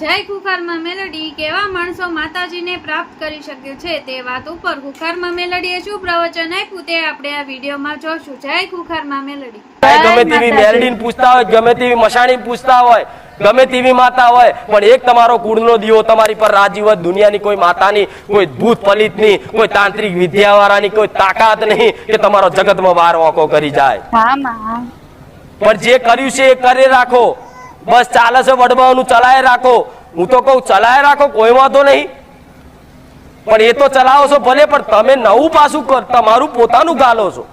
જય કુકારમાં મેલડી કેવા માણસો માતાજીને પ્રાપ્ત કરી શકે છે તે વાત ઉપર કુકારમાં મેલડીએ શું પ્રવચન આપ્યું તે આપણે આ વિડીયોમાં જોશું. જય કુકારમાં મેલડી. ગમે તેવી મેલડીને પૂછતા હોય ગમે તેવી મશાણી પૂછતા હોય ગમે તેવી માતા હોય પણ એક તમારો કુળનો દીવો તમારી પર રાજી હોય દુનિયાની કોઈ માતાની કોઈ ભૂત પલિતની કોઈ તાંત્રિક વિદ્યાવાળાની કોઈ તાકાત નહીં કે તમારો જગતમાં વાર વાંકો કરી જાય. પણ જે કર્યું છે એ કરી રાખો. બસ ચાલે છે વડવાઓનું ચલાય રાખો. હું તો કહું ચલાય રાખો કોઈ વાંધો નહીં. પણ એ તો ચલાવો છો ભલે પણ તમે નવું પાછું કર તમારું પોતાનું ગાલો છો.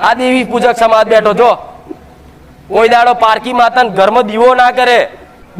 આ દેવી પૂજક સમાજ બેઠો જો કોઈ દાડો પારકી માતા ઘરમાં દીવો ના કરે.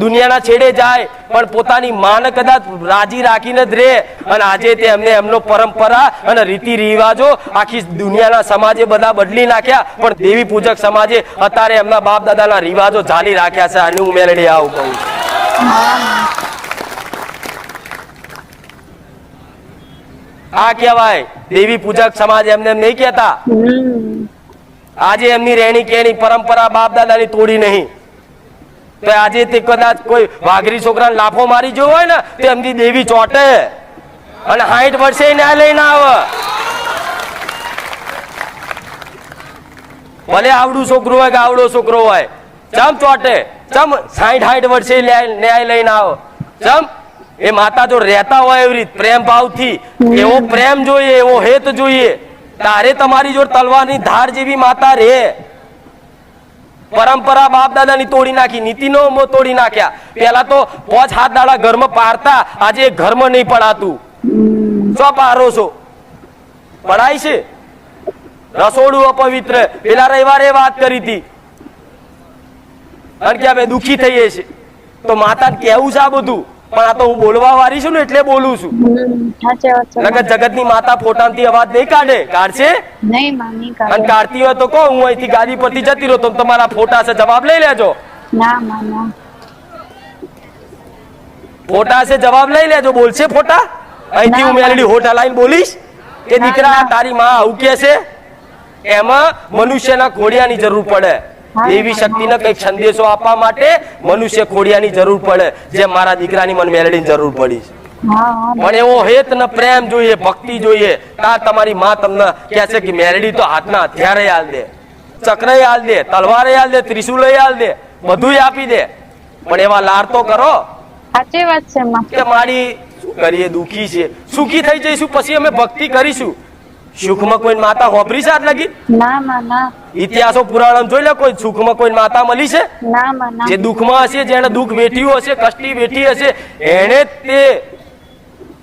દુનિયાના છેડે જાય પણ પોતાની માને કદાચ રાજી રાખીને જ રહે અને આજે તે એમને એમનો પરંપરા અને રીતિ રિવાજો આખી દુનિયાના સમાજે બધા બદલી નાખ્યા. પણ દેવી પૂજક સમાજે અત્યારે એમના બાપ દાદાના રિવાજો જાળી રાખ્યા છે. અને હું મેલડી આવું કહું આ કહેવાય દેવી પૂજક સમાજ એમને નહીં કહેતા. આજે એમની રહેણી કેણી પરંપરા બાપ દાદાની તોડી નહીં. તો આજે તે કદાચ કોઈ વાઘરી છોકરાને લાફો મારી જો હોય ને, તો એમની દેવી ચોટે. અને હાઈટ વર્ષે ન્યાય લઈને આવે. ભલે આવડું છોકરું હોય કે આવડો છોકરો હોય. ચમ ચોટે? ચમ સાઠ હાઈટ વર્ષે ન્યાય લઈને આવે. ચમ? એ માતા જો રહેતા હોય એવી રીત, પ્રેમ ભાવથી. એવો પ્રેમ જોઈએ, એવો હેત જોઈએ. તારે તમારી જોડે તલવારની ધાર જેવી માતા રે. પરંપરા બાપ દાદાની તોડી નાખી, નીતિનો મો તોડી નાખ્યા. પેલા તો પોચ હાથ દાડા ઘરમાં પારતા આજે ઘરમાં નહીં પડાતું. સો પારો છો? પડાય છે? રસોડું અપવિત્ર. પેલા રવિવારે વાત કરી હતી. અને કે અમે દુખી થઈએ છીએ. તો માતા કેવું છે આ બધું? પણ આ તો હું બોલવા વાળી છું ને એટલે બોલું છું. હમ. જગતની નકર માતા પોતાનથી અવાજ નહીં કાઢે? કાઢશે? અને કાઢતી હોય તો કહો હું અહીંથી ગાડી પરથી જતી રહો તો તમારા ફોટા છે જવાબ લઈ લેજો. ફોટા છે જવાબ લઈ લેજો બોલશે ફોટા? અહીંથી હું મેલડી હોટા લાઈન બોલીશ કે દીકરા તારી માં આવું કે છે? એમાં મનુષ્યના ઘોડિયાની જરૂર પડે. દેવી શક્તિને કંઈક સંદેશો આપવા માટે મનુષ્ય ખોડિયાની જરૂર પડે જે મારા દીકરાની મને મેલડીની જરૂર પડી છે. પણ એવો હેત ને પ્રેમ જોઈએ ભક્તિ જોઈએ. તાર તમારી માં તમને કહે છે કે મેરડી તો હાથના હથિયારે હાલ દે ચક્રય હાલ દે તલવારે હાલ દે ત્રિશુલય હાલ દે બધું આપી દે. પણ એવા લાર તો કરો સાચી વાત છે કે મારી શું કરીએ દુખી છે સુખી થઈ જઈશું પછી અમે ભક્તિ કરીશું. સુખમાં કોઈ માતા હોભરી છે આજ લગી? ના માં ના. ઇતિહાસો પુરાણમ જોઈ લે કોઈ સુખમાં કોઈ માતા મળી છે? ના માં ના. જે દુઃખમાં હશે જેને દુઃખ વેઠ્યું હશે કષ્ટી વેઠી હશે એને તે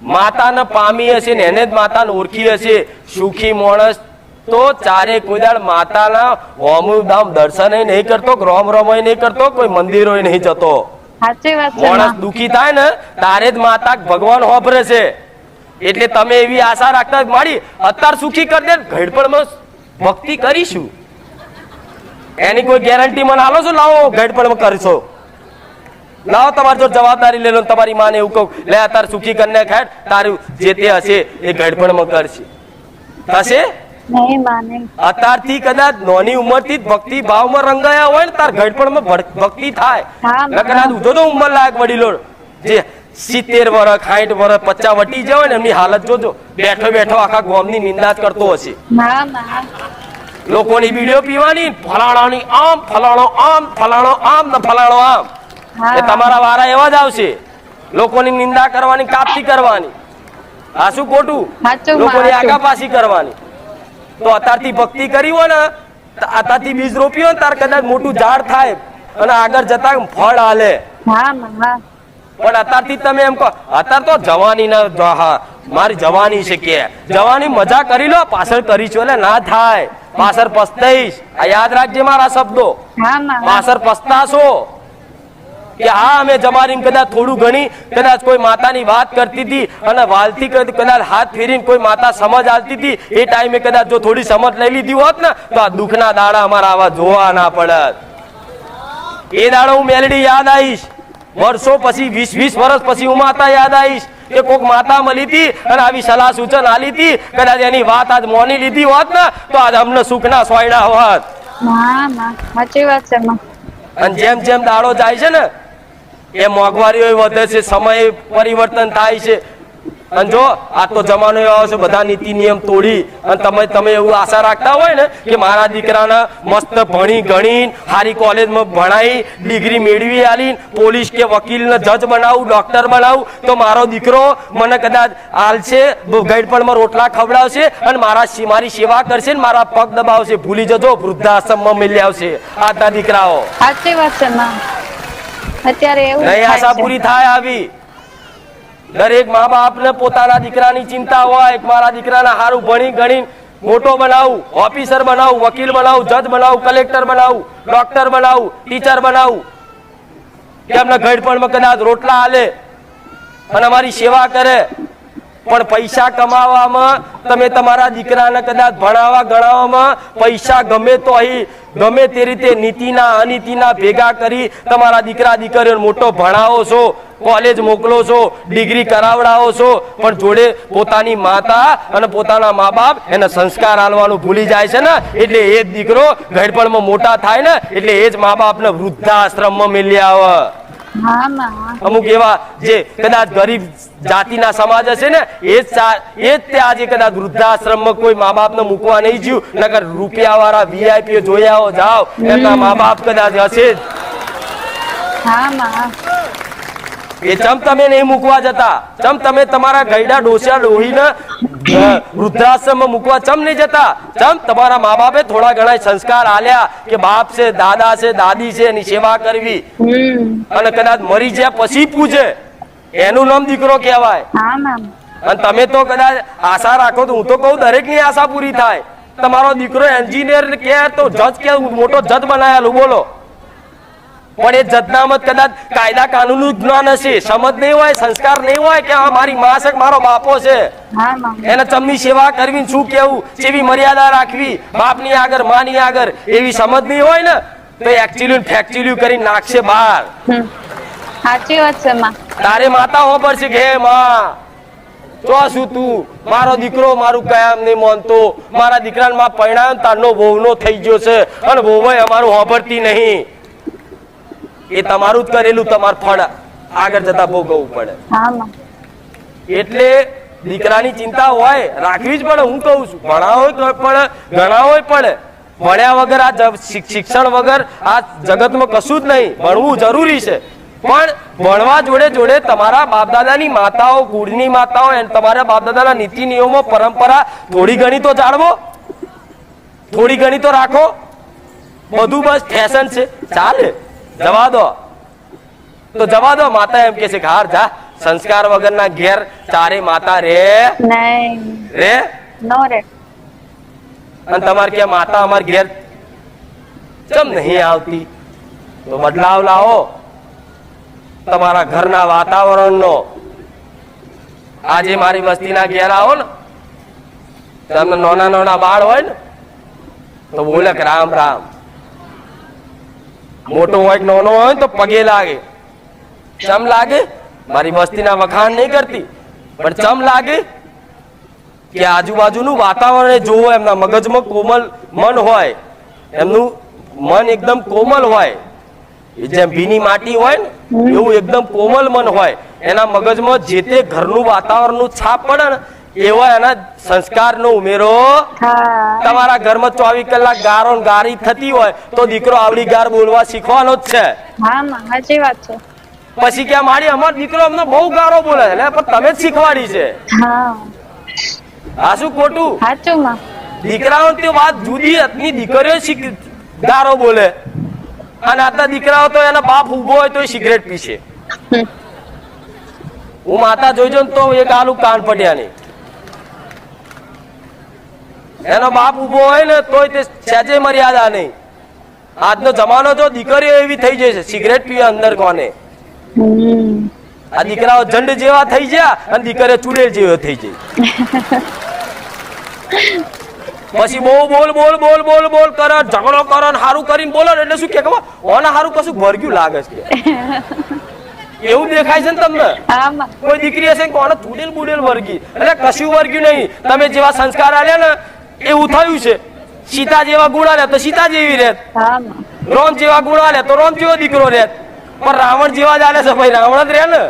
માતાને પામી હશે ને એને જ માતાને ઓળખી હશે. સુખી માણસ તો ચારે કોઈ દાડ માતાના હોમું ધામ દર્શન નહીં કરતો રોમ રોમય નહીં કરતો કોઈ મંદિરો નહીં જતો. સાચી વાત માણસ દુખી થાય ને તારે જ માતા ભગવાન હોભરે છે. એટલે તમે એવી આશા રાખતા માડી અત્યાર સુખી કરી દે ઘડપણમાં ભક્તિ કરીશું. એની કોઈ ગેરંટી મને હાલો છો? લાવો ઘડપણમાં કરશો. લાવો તમારી જો જવાબદારી લેલો તમારી માને એવું કહું. લે અત્યારે સુખી કરીને ખેડ તારું જે તે હશે એ ઘડપણમાં કરશે. થશે? અત્યારથી નહીં. અત્યારથી કદાચ નોની ઉંમરથી ભક્તિ ભાવમાં રંગાયા હોય ને તાર ઘડપણમાં ભક્તિ થાય. નકર આ ઉઠો તો ઉંમર લાયક વડીલો જે સિત્તેર વર્ષ સાઠ વર્ષ પચાસ વટી જાવ ને એમની હાલત જોજો. બેઠો બેઠો આખા ગામની નિંદા કરતો હશે. લોકોની બીડીઓ પીવાની ફલાણાની આમ ફલાણો આમ ફલાણો આમ ને ફલાણો આમ. એ તમારા વારા એવા જ આવશે. લોકોની નિંદા કરવાની કાપતી કરવાની. આ શું ખોટું લોકોની આગાપાસી કરવાની. તો અત્યારથી ભક્તિ કરી હોય ને અત્યારથી બીજ રોપ્યો ને તાર કદાચ મોટું ઝાડ થાય અને આગળ જતા ફળ હાલે હા. પણ અત્યારથી તમે એમ કહો અત્યારે તો જવાની ના મારી જવાની છે કે. જવાની મજા કરી લો પાછળ કરીશું એટલે ના થાય. પાછળ પસ્તાઈશ. આ યાદ રાખજે મારા શબ્દો. પાછળ પસ્તાશો. કે હા અમે જમારીને કદાચ થોડું ઘણી કદાચ કોઈ માતાની વાત કરતી હતી અને વાલથી કદ- કદાચ હાથ ફેરીને કોઈ માતા સમજ આવતી હતી. એ ટાઈમે કદાચ જો થોડી સમજ લઈ લીધી હોત ને તો આ દુઃખના દાડા અમારા આવા જોવા ના પડત. એ દાડો હું મેલડી યાદ આવીશ. વર્ષો પછી વીસ વીસ વર્ષ પછી હું માતા યાદ આવીશ કે કોક માતા મળી હતી અને આવી સલાહ સૂચન આલી હતી. કદાચ એની વાત આજ મોની લીધી હોત ને તો આજ અમને સુખના સોયડા હોત. સાચી વાત છે અને જેમ જેમ દાડો જાય છે ને એ મોંઘવારીઓ વધે છે સમય પરિવર્તન થાય છે. અને જો આ તો જમાનો એવો છે બધા નીતિ નિયમ તોડી અને તમે તમે એવું આશા રાખતા હોય ને કે મારા દીકરાને મસ્ત ભણી ગણી સારી કોલેજમાં ભણાઈ ડિગ્રી મેળવી આલી પોલીસ કે વકીલ ને જજ બનાવું ડોક્ટર બનાવું તો મારો દીકરો મને કદાચ આલશે ગઈડપણમાં રોટલા ખવડાવશે અને મારા મારી સેવા કરશે ને મારા પગ દબાવશે. ભૂલી જજો વૃદ્ધાશ્રમમાં મિલી આવશે. આજના દીકરાઓ. સાચી વાત છે અત્યારે એવું નહીં આશા પૂરી થાય આવી. દરેક મા બાપને પોતાના દીકરાની ચિંતા હોય મારા દીકરાના સારું ભણી ગણી મોટો બનાવું, ઓફિસર બનાવું, વકીલ બનાવું, જજ બનાવું, કલેક્ટર બનાવું, ડોક્ટર બનાવું, ટીચર બનાવું. એમને ઘડપણમાં કદાચ રોટલા હાલે અને અમારી સેવા કરે. પણ પૈસા કમાવામાં તમે તમારા દીકરાને કદાચ ભણાવવા ગણાવવામાં પૈસા ગમે તો અહીં ગમે તે રીતે નીતિના, અનીતિના ભેગા કરી તમારા દીકરા, દીકરીઓને મોટો ભણાવો છો, કોલેજ મોકલો છો, ડિગ્રી કરાવડાવો છો, પણ જોડે પોતાની માતા અને પોતાના મા બાપ એને સંસ્કાર આલવાનું ભૂલી જાય છે ને, એટલે એ જ દીકરો ઘડપણમાં મોટા થાય ને, એટલે એ જ મા બાપને વૃદ્ધાશ્રમમાં મેલી આવે અમુક એવા જે કદાચ ગરીબ જાતિના સમાજ હશે ને એ જ એ જ તે આજે કદાચ વૃદ્ધાશ્રમમાં કોઈ મા બાપને મૂકવા નહીં જ્યું નકર રૂપિયા વાળા વીઆઈપી જોયા જાઓ એમના મા બાપ કદાચ હશે જ. હા માં એ ચમ તમે નહીં મૂકવા જતા? ચમ તમે તમારા ગયડા ડોસિયા ડોહીને વૃદ્ધાશ્રમમાં મૂકવા ચમ નહીં જતા? ચમ તમારા મા બાપે થોડા ઘણા સંસ્કાર આલ્યા કે બાપ છે દાદા છે દાદી છે એની સેવા કરવી. અને કદાચ મરી જાય પછી પૂજે. એનું નામ દીકરો કહેવાય. અને તમે તો કદાચ આશા રાખો તો હું તો કહું દરેકની આશા પૂરી થાય. તમારો દીકરો એન્જિનિયર કે તો જજ કે મોટો જજ બનાયેલું બોલો. પણ એ જજનામત કદાચ કાયદા કાનૂનનું જ્ઞાન હશે સમજ નહીં હોય સંસ્કાર નહીં હોય કે આ મારી માં છે મારો બાપો છે? એને ચમની સેવા કરવી શું કેવું? જેવી મર્યાદા રાખવી બાપની આગળ માની આગળ એવી સમજ નહીં હોય ને તો એકચ્યુઅલી ફેક્ચ્યુઅલી કરી નાખશે બહાર સાચી વાત છે માં. તારે માતા હો પડશે કે માં તો શું તું? મારો દીકરો મારું કયામ નહીં માનતો. મારા દીકરાને માં પરિણામ તારનો વહુનો થઈ ગયો છે. અને વહુએ અમારું હોભરતી નહીં. એ તમારું જ કરેલું તમાર ફળ. આગળ જતા ભોગવવું પડે. એટલે દીકરાની ચિંતા હોય રાખવી જ પડે હું કહું છું. ભણાવો પડે ગણાવો પડે ભણ્યા વગર આ શિક્ષણ વગર આ જગતમાં કશું જ નહીં. ભણવું જરૂરી છે. પણ ભણવા જોડે જોડે તમારા બાપદાદાની માતાઓ કુળની માતાઓ એન્ડ તમારા બાપદાદાના નીતિ નિયમો પરંપરા થોડી ઘણી તો જાળવો. થોડી ઘણી તો રાખો. બધું બસ ફેશન છે. ચાલે. જવા દો. તો જવા દો માતા એમ કે છે હાર જા. સંસ્કાર વગરના ઘેર ચારે માતા રે. રે? નો રે. અને તમારે કે માતા અમાર ઘેર કેમ નહીં આવતી? તો બદલાવ લાવો. તમારા ઘરના વાતાવરણનો. આજે મારી વસ્તીના ઘેર આવો ને. તમને નાના નાના બાળ હોય ને તો બોલે રામ રામ. મોટો હોય કે નાનો હોય તો પગે લાગે. ચમ લાગે? મારી વસ્તીના વખાણ નહીં કરતી. પણ ચમ લાગે? કે આજુબાજુનું વાતાવરણ જોવો, એમના મગજમાં કોમલ મન હોય. એમનું મન એકદમ કોમલ હોય. જેમ ભીની માટી હોય ને, એવું એકદમ કોમલ મન હોય. એના મગજમાં જે તે ઘરનું વાતાવરણનું છાપ પડે ને એવા એના સંસ્કારનો ઉમેરો. તમારા ઘરમાં ચોવીસ કલાક ગારો ગારી થતી હોય તો દીકરો આવડી ગાર બોલવા શીખવાનો જ છે. સાચી વાત છે. પછી કે મારી અમારો દીકરો અમને બહુ ગારો બોલે છે પણ તમે જ શીખવાડી છે. હા. શું ખોટું? સાચું દીકરાઓ તે વાત જુદી હતી દીકરીઓ ગારો બોલે. અને આટલા દીકરાઓ તો એના બાપ ઊભો હોય તો સિગરેટ પીશે. હું માતા જોઈજો ને તો એક આલુ કાન પડ્યા નહીં એનો બાપ ઊભો હોય ને તોય તે સહેજે મર્યાદા નહીં. આજનો જમાનો જો દીકરીઓ એવી થઈ જાય સિગરેટ પીવે અંદર કોને? આ દીકરાઓ જંડ જેવા થઈ ગયા અને દીકરીઓ ચુડેલ જેવો થઈ જાય. પછી બહુ બોલ બોલ બોલ બોલ બોલ કરે ઝઘડો કરે હારું કરીને બોલે એટલે શું કે ઓના હારું કશું ભરગ્યું લાગે છે એવું દેખાય છે ને તમને? કોઈ દીકરી હશે કોને ચૂડેલ બુડેલ વર્ગી. એટલે કશું વર્ગ્યું નહીં. તમે જેવા સંસ્કાર આલ્યા ને એવું થયું છે. સીતા જેવા ગુણ આલ્યા તો સીતા જેવી રહેત રોમ જેવા ગુણ આલ્યા તો રોમ જેવો દીકરો રહેત પણ રાવણ જેવા જ આલે છે ભાઈ રાવણ જ રહે ને.